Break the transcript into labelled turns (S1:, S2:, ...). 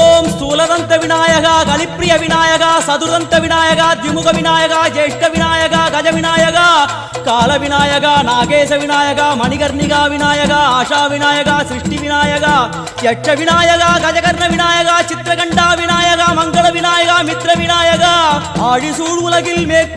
S1: ఓం స్థూలదంత వినాయక గలిప్రియ వినాయక సదురంత వినాయక ద్విముఖ వినాయక జ్యేష్ఠ వినాయక గజ వినాయక కాల వినాయక నాగేశ వినాయక మణికర్ణిక వినాయక ఆశా వినాయక సృష్టి వినాయక యక్ష వినాయక గజకర్ణ వినాయక చిత్రకంఠ వినాయక మంగళ వినాయక మిత్ర వినాయక ఆడి సూడు ఉలగిల్ మే